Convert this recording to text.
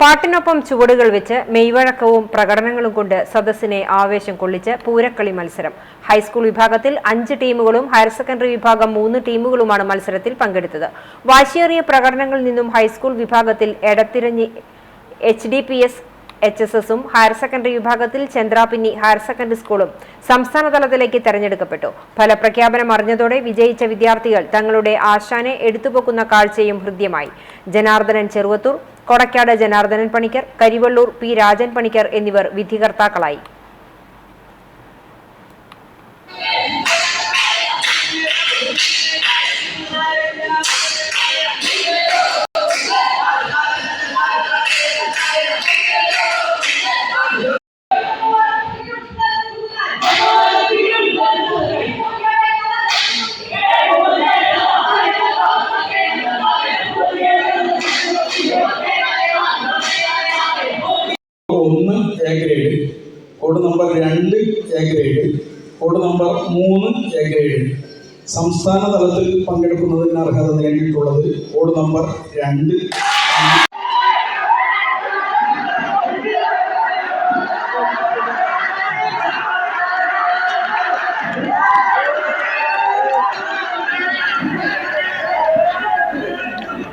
പാട്ടിനൊപ്പം ചുവടുകൾ വെച്ച് മെയ്വഴക്കവും പ്രകടനങ്ങളും കൊണ്ട് സദസ്സിനെ ആവേശം കൊള്ളിച്ച് പൂരക്കളി മത്സരം. ഹൈസ്കൂൾ വിഭാഗത്തിൽ അഞ്ച് ടീമുകളും ഹയർ സെക്കൻഡറി വിഭാഗം മൂന്ന് ടീമുകളുമാണ് മത്സരത്തിൽ പങ്കെടുത്തത്. വാശിയേറിയ പ്രകടനങ്ങളിൽ നിന്നും ഹൈസ്കൂൾ വിഭാഗത്തിൽ Edathiranji H D P S H S എസും ഹയർ സെക്കൻഡറി വിഭാഗത്തിൽ ചന്ദ്രാപിന്നി ഹയർ സെക്കൻഡറി സ്കൂളും സംസ്ഥാന തലത്തിലേക്ക് തെരഞ്ഞെടുക്കപ്പെട്ടു. ഫലപ്രഖ്യാപനം അറിഞ്ഞതോടെ വിജയിച്ച വിദ്യാർത്ഥികൾ തങ്ങളുടെ ആശാനെ എടുത്തുപോക്കുന്ന കാഴ്ചയും ഹൃദ്യമായി. ജനാർദ്ദനൻ ചെറുവത്തൂർ കൊടക്കാട് ജനാർദ്ദനൻ പണിക്കർ കരിവള്ളൂർ പി രാജൻ പണിക്കർ എന്നിവർ വിധികർത്താക്കളായി. എ ഗ്രേഡ് കോഡ് നമ്പർ രണ്ട് എ ഗ്രേഡ് കോഡ് നമ്പർ മൂന്ന് എ ഗ്രേഡ് സംസ്ഥാന തലത്തിൽ പങ്കെടുക്കുന്നതിന് അർഹത നേടിയിട്ടുള്ളത് കോഡ് നമ്പർ രണ്ട്.